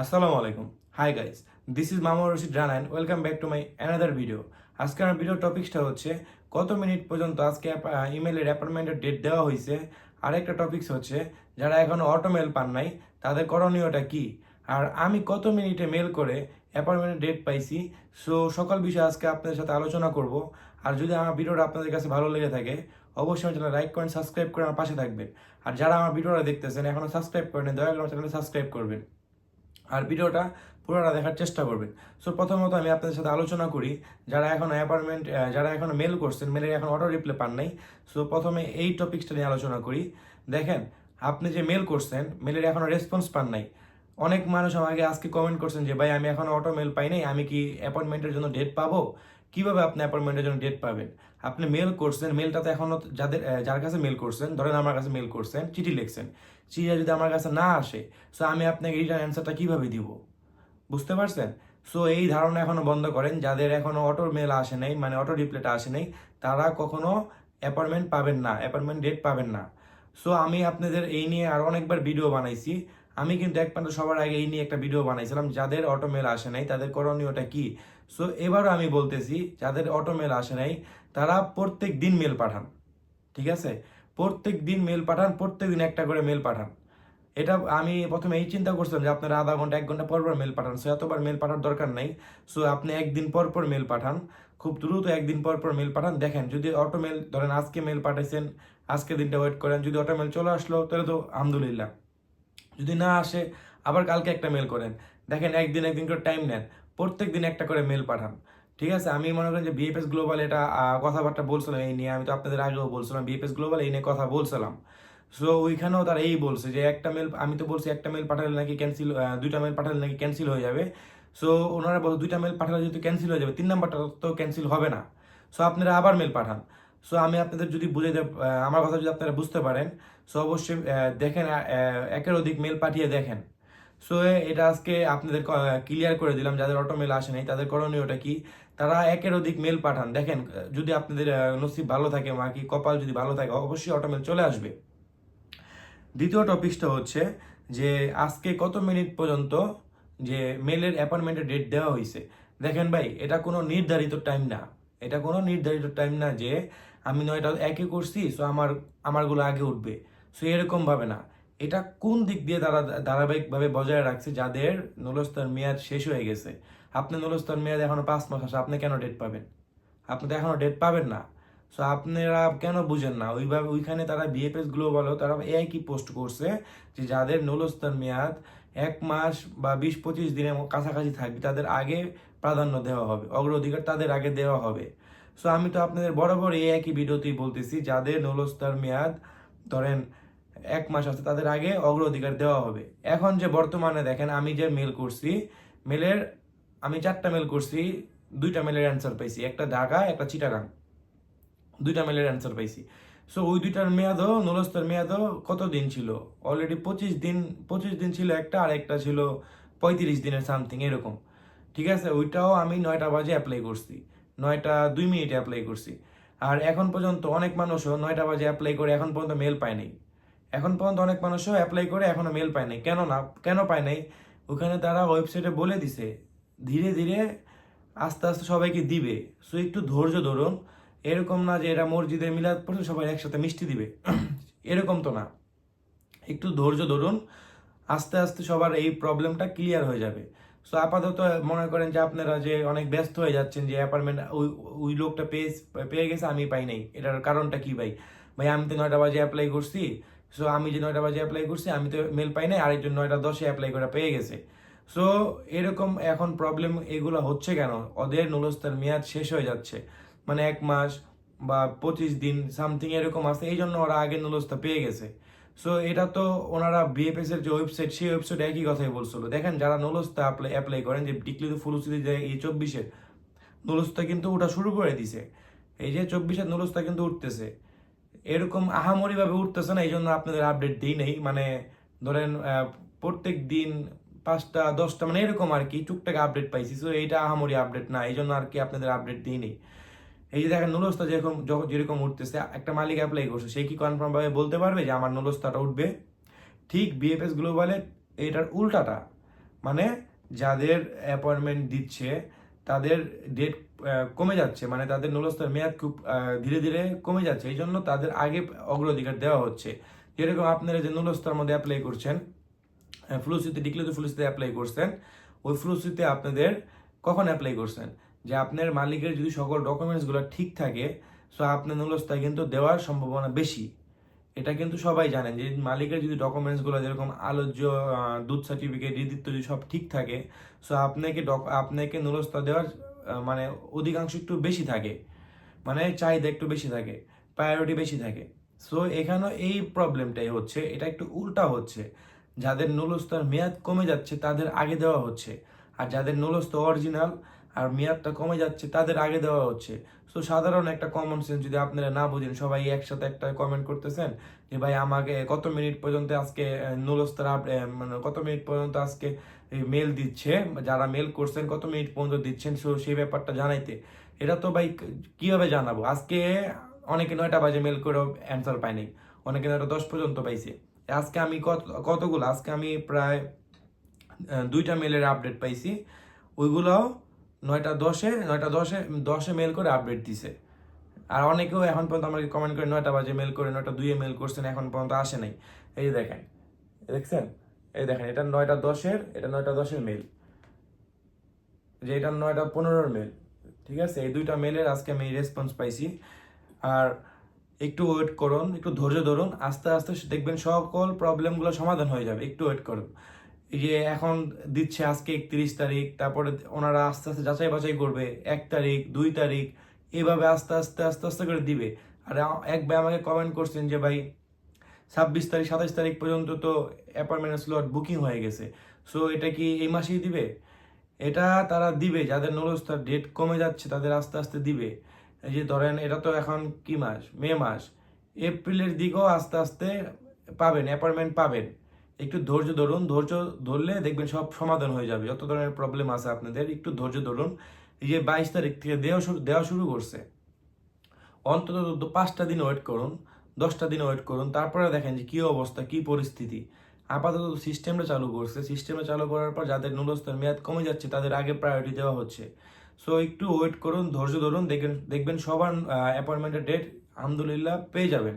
আসসালামু আলাইকুম। Hi guys this is মামা Rashid রানায়ন welcome back to my another video আজকে আমার ভিডিও টপিকসটা হচ্ছে, কত মিনিট পর্যন্ত আজকে ইমেলের অ্যাপয়েন্টমেন্টের ডেট দেওয়া হয়েছে? আরেকটা টপিকস হচ্ছে, যারা এখনও অটো মেল পান নাই, তাদের করণীয়টা কি? আর আমি কত মিনিটে মেল করে অ্যাপয়েন্টমেন্টের ডেট পাইছি? সো সকল বিষয়ে আজকে আপনাদের সাথে আলোচনা করব। আর যদি আমার ভিডিওটা আপনাদের কাছে ভালো লেগে থাকে, অবশ্যই আমার চ্যানেল লাইক করেন সাবস্ক্রাইব করে আমার পাশে থাকবেন। আর যারা আমার ভিডিওটা দেখতেছেন, এখনও সাবস্ক্রাইব করেন দয়া করে আমার চ্যানেলে সাবস্ক্রাইব করবেন। আর ভিডিওটা পুরোটা দেখার চেষ্টা করবেন। সো প্রথমত আমি আপনাদের সাথে আলোচনা করি, যারা এখন অ্যাপার্টমেন্ট যারা এখন মেল করছেন মেলের এখন অটো রিপ্লে পান নাই। সো প্রথমে এই টপিকসটা নিয়ে আলোচনা করি। দেখেন, আপনি যে মেল করছেন মেলের এখনও রেসপন্স পান নাই। অনেক মানুষ আমাকে আজকে কমেন্ট করছেন যে, ভাই, আমি এখন অটো মেল পাই নাই, আমি কি অ্যাপয়েন্টমেন্টের জন্য ডেট পাবো? কীভাবে আপনি অ্যাপয়েন্টমেন্টের জন্য ডেট পাবেন? আপনি মেল করছেন মেলটাতে এখনও যাদের যার কাছে মেল করছেন, ধরেন আমার কাছে মেল করছেন, চিঠি লিখছেন। চিঠিটা যদি আমার কাছে না আসে সো আমি আপনাকে রিটার্ন অ্যান্সারটা কীভাবে দিব? বুঝতে পারছেন? সো এই ধারণা এখনও বন্ধ করেন, যাদের এখনও অটো মেল আসে নাই মানে অটো রিপ্লেটা আসে নাই, তারা কখনো অ্যাপয়েন্টমেন্ট পাবেন না অ্যাপয়েন্টমেন্ট ডেট পাবেন না। সো আমি আপনাদের এই নিয়ে আর অনেকবার ভিডিও বানাইছি। আমি কিন্তু একমাত্র সবার আগে এই নিয়ে একটা ভিডিও বানাইছিলাম, যাদের অটো মেল আসে নাই, তাদের করণীয়টা কি? সো এবারও আমি বলতেছি, যাদের অটো মেল আসে নাই, তারা প্রত্যেক দিন মেল পাঠান, ঠিক আছে? প্রত্যেক দিন মেল পাঠান, প্রত্যেক দিন একটা করে মেল পাঠান। এটা আমি প্রথমে এই চিন্তা করছিলাম যে আপনারা আধা ঘণ্টা, এক ঘণ্টা পর পর মেল পাঠান। সো এতবার মেল পাঠার দরকার নাই। সো আপনি একদিন পর পর মেল পাঠান, খুব দ্রুত একদিন পর পর মেল পাঠান। দেখেন, যদি অটো মেল ধরেন আজকে মেল পাঠাইছেন, আজকে দিনটা ওয়েট করেন, যদি অটো মেল চলে আসলো, তাহলে তো আলহামদুলিল্লাহ। যদি না আসে, আবার কালকে একটা মেল করেন। দেখেন, একদিন একদিন করে টাইম নেন। প্রত্যেক দিন একটা করে মেল পাঠান। ঠিক আছে? আমি মনে করেন যে বিএফএস গ্লোবাল এটা কথাবার্তা বলছিলাম এই নিয়ে। আমি তো আপনাদের আগেও বলছিলাম বিএফএস গ্লোবাল এই নিয়ে কথা বলছিলাম। সো ওইখানেও তারা এই বলছে যে একটা মেল আমি তো বলছি একটা মেল পাঠালে নাকি ক্যান্সেল দুইটা মেল পাঠালে নাকি ক্যান্সেল হয়ে যাবে। সো ওনারা বলছে দুইটা মেল পাঠালে যেহেতু ক্যান্সেল হয়ে যাবে, তিন নাম্বারটা তো ক্যান্সেল হবে না। সো আপনারা আবার মেল পাঠান। সো আমি আপনাদের যদি বুঝে আমার কথা যদি আপনারা বুঝতে পারেন সো অবশ্যই দেখেন একের অধিক মেল পাঠিয়ে দেখেন। সো এটা আজকে আপনাদের ক্লিয়ার করে দিলাম, যাদের অটো মেল আসে নাই, তাদের করণীয়টা কি? তারা একের অধিক মেল পাঠান। দেখেন যদি আপনাদের নসিব ভালো থাকে মা কি কপাল যদি ভালো থাকে, অবশ্যই অটো মেল চলে আসবে। দ্বিতীয় টপিকসটা হচ্ছে যে, আজকে কত মিনিট পর্যন্ত যে মেলের অ্যাপয়েন্টমেন্টের ডেট দেওয়া হয়েছে দেখেন ভাই, এটা কোনো নির্ধারিত টাইম না। এটা কোনো নির্ধারিত টাইম না যে আমি নয়টা একে করছি সো আমার, আমারগুলো আগে উঠবে। সো এরকম ভাবে না। এটা কোন দিক দিয়ে তারা ধারাবাহিকভাবে বজায় রাখছে যাদের নলস্তর মেয়াদ শেষ হয়ে গেছে? আপনি নলস্তর মেয়াদ এখনও পাঁচ মাস আসে আপনি কেন ডেট পাবেন? আপনি তো এখনও ডেট পাবেন না। সো আপনারা কেন বুঝেন না? ওইভাবে, ওইখানে তারা বিএফএস গ্লোবালও তারা একই পোস্ট করছে যে যাদের নলস্তর মেয়াদ এক মাস বা বিশ, পঁচিশ দিনের কাছাকাছি থাকবে, তাদের আগে প্রাধান্য দেওয়া হবে। অগ্রাধিকার তাদের আগে দেওয়া হবে। সো আমি তো আপনাদের বরাবর এই একই ভিডিওতেই বলতেছি, যাদের নুলস্তার মেয়াদ, ধরেন, এক মাস আছে, তাদের আগে অগ্রাধিকার দেওয়া হবে। এখন যে বর্তমানে দেখেন, আমি যে মেল করছি মেলের আমি চারটা মেল করছি, দুইটা মেলের অ্যান্সার পাইছি। একটা ঢাকা, একটা চিটাগাং। দুইটা মেলের অ্যান্সার পাইছি। সো ওই দুইটার মেয়াদও, নুলস্তার মেয়াদও কত দিন ছিল? অলরেডি পঁচিশ দিন পঁচিশ দিন ছিল একটা, আর একটা ছিল পঁয়ত্রিশ দিনের সামথিং এরকম। ঠিক আছে? ওইটাও আমি নয়টা বাজে অ্যাপ্লাই করছি। নয়টা দুই মিনিটে অ্যাপ্লাই করছি। আর এখন পর্যন্ত অনেক মানুষও নয়টা বাজে অ্যাপ্লাই করে এখন পর্যন্ত মেল পায় নাই। এখন পর্যন্ত অনেক মানুষও অ্যাপ্লাই করে এখনও মেল পায় নাই। কেন না কেন পায় নাই? ওখানে তারা ওয়েবসাইটে বলে দিছে, ধীরে ধীরে আস্তে আস্তে সবাইকে দিবে। সো একটু ধৈর্য ধরুন। এরকম না যে এরা মসজিদে মিলাদ পড়ছে সবাই একসাথে মিষ্টি দিবে। এরকম তো না। একটু ধৈর্য ধরুন। আস্তে আস্তে সবার এই প্রবলেমটা ক্লিয়ার হয়ে যাবে। সো আপাতত মনে করেন যে আপনারা যে অনেক ব্যস্ত হয়ে যাচ্ছেন যে অ্যাপার্টমেন্ট ওই ওই লোকটা পেয়ে পেয়ে গেছে, আমি পাই নাই। এটার কারণটা কি ভাই? ভাই, আমি তো নয়টা বাজে অ্যাপ্লাই করছি। সো আমি যে নয়টা বাজে অ্যাপ্লাই করছি, আমি তো মেল পাই নাই, আরেকজন নয়টা দশে অ্যাপ্লাই করে পেয়ে গেছে। সো এরকম এখন প্রবলেম এগুলো হচ্ছে কেন? ওদের নুলস্তার মেয়াদ শেষ হয়ে যাচ্ছে। মানে এক মাস বা পঁচিশ দিন সামথিং এরকম আছে এই জন্য ওরা আগে নুলস্তা পেয়ে গেছে। সো এটা তো ওনারা বিএফএস এর যে ওয়েবসাইট সেই ওয়েবসাইট একই কথাই বলছিল। দেখেন, যারা নুলস্তা অ্যাপ্লাই অ্যাপ্লাই করেন, যে ডিক্লিতে ফুলুসিতে যে এই চব্বিশের, নুলস্তা কিন্তু ওটা শুরু করে দিছে। এই যে চব্বিশের নুলস্তা কিন্তু উঠতেছে। এরকম আহামরি ভাবে উঠতেছে না এই জন্য আপনাদের আপডেট দিই নেই। মানে ধরেন প্রত্যেক দিন পাঁচটা, দশটা মানে এরকম আর কি, টুকটাক আপডেট পাইছি। সো এইটা আহামরি আপডেট না এই জন্য আর কি আপনাদের আপডেট দিই নেই। এই যে দেখেন নুলস্তা যেরকম যেরকম উঠতেছে, একটা মালিক অ্যাপ্লাই করছে, সে কি কনফার্ম ভাবে বলতে পারবে যে আমার নুলস্তাটা উঠবে? ঠিক বিএফএস গ্লোবালে এটার উল্টাটা। মানে যাদের অ্যাপয়েন্টমেন্ট দিচ্ছে, তাদের ডেট কমে যাচ্ছে। মানে তাদের নুলস্তর মেয়াদ খুব ধীরে ধীরে কমে যাচ্ছে। এই জন্য তাদের আগে অগ্রাধিকার দেওয়া হচ্ছে। যেরকম আপনারা যে নুলস্তর মধ্যে অ্যাপ্লাই করছেন ফ্লুসিতে ডিক্লেয়ার ফ্লুসিতে অ্যাপ্লাই করছেন, ওই ফ্লুসিতে আপনাদের কখন অ্যাপ্লাই করছেন? যে আপনার মালিকের যদি সকল ডকুমেন্টসগুলো ঠিক থাকে সো আপনার নুলস্তা কিন্তু দেওয়ার সম্ভাবনা বেশি। এটা কিন্তু সবাই জানেন যে মালিকের যদি ডকুমেন্টসগুলো যেরকম আলোচ্য দুধ সার্টিফিকেট রিদিত্ব যদি সব ঠিক থাকে সো আপনাকে ডক- আপনাকে নুলস্তা দেওয়ার মানে অধিকাংশ একটু বেশি থাকে। মানে চাহিদা একটু বেশি থাকে প্রায়োরিটি বেশি থাকে। সো এখানেও এই প্রবলেমটাই হচ্ছে, এটা একটু উল্টা হচ্ছে। যাদের নুলস্তার মেয়াদ কমে যাচ্ছে, তাদের আগে দেওয়া হচ্ছে। আর যাদের নুলস্ত অরিজিনাল আর মেয়াদটা কমে যাচ্ছে, তাদের আগে দেওয়া হচ্ছে। সো সাধারণ একটা কমন সেন্স যদি আপনারা না বুঝেন, সবাই একসাথে একটা কমেন্ট করতেছেন যে, ভাই, আমাকে কত মিনিট পর্যন্ত আজকে নুলস্তার মানে কত মিনিট পর্যন্ত আজকে মেল দিচ্ছে? যারা মেল করছেন, কত মিনিট পর্যন্ত দিচ্ছেন? সো, সেই ব্যাপারটা জানাইতে। এটা তো ভাই কীভাবে জানাব? আজকে অনেকে নয়টা বাজে মেল করেও অ্যান্সার পায়নি অনেকে নয়টা দশ পর্যন্ত পাইছে। আজকে আমি কত, কতগুলো? আজকে আমি প্রায় দুইটা মেলের আপডেট পাইছি। ওইগুলোও নয়টা দশে নয়টা দশে দশে মেল করে আপডেট দিছে। আর অনেকেও এখন পর্যন্ত আমাকে কমেন্ট করে, নয়টা বাজে মেল করে, নয়টা দুইয়ে মেল করছেন, এখন পর্যন্ত আসে নাই। এই যে দেখেন, দেখছেন? এই দেখেন, এটা নয়টা দশের, এটা নয়টা দশের মেল যে এটা নয়টা পনেরোর মেল ঠিক আছে? এই দুইটা মেলের আজকে আমি রেসপন্স পাইছি। আর একটু ওয়েট করুন, একটু ধৈর্য ধরুন, আস্তে আস্তে দেখবেন সকল প্রবলেমগুলো সমাধান হয়ে যাবে। একটু ওয়েট করুন। যে এখন দিচ্ছে আজকে একত্রিশ তারিখ, তারপরে ওনারা আস্তে আস্তে যাচাই বাছাই করবে এক তারিখ, দুই তারিখ, এভাবে আস্তে আস্তে আস্তে আস্তে করে দিবে। আর এক ভাই আমাকে কমেন্ট করছেন যে, ভাই, ছাব্বিশ তারিখ সাতাশ তারিখ পর্যন্ত তো অ্যাপয়েন্টমেন্ট স্লট বুকিং হয়ে গেছে। সো এটা কি এই মাসেই দিবে? এটা তারা দিবে, যাদের নুরস্তার ডেট কমে যাচ্ছে, তাদের আস্তে আস্তে দিবে। এই যে ধরেন, এটা তো এখন কি মাস? মে মাস। এপ্রিলের দিকেও আস্তে আস্তে পাবেন অ্যাপয়েন্টমেন্ট পাবেন। একটু ধৈর্য ধরুন, ধৈর্য ধরলে দেখবেন সব সমাধান হয়ে যাবে। যত ধরনের প্রবলেম আছে আপনাদের, একটু ধৈর্য ধরুন। এই যে বাইশ তারিখ থেকে দেওয়া শুরু দেওয়া শুরু করছে। অন্তত পাঁচটা দিন ওয়েট করুন, দশটা দিন ওয়েট করুন। তারপরে দেখেন যে কী অবস্থা, কী পরিস্থিতি। আপাতত সিস্টেমটা চালু করছে। সিস্টেমটা চালু করার পর যাদের নুলস্তার মেয়াদ কমে যাচ্ছে, তাদের আগে প্রায়োরিটি দেওয়া হচ্ছে। সো একটু ওয়েট করুন, ধৈর্য ধরুন। দেখবেন দেখবেন সবার অ্যাপয়েন্টমেন্টের ডেট আলহামদুলিল্লাহ পেয়ে যাবেন।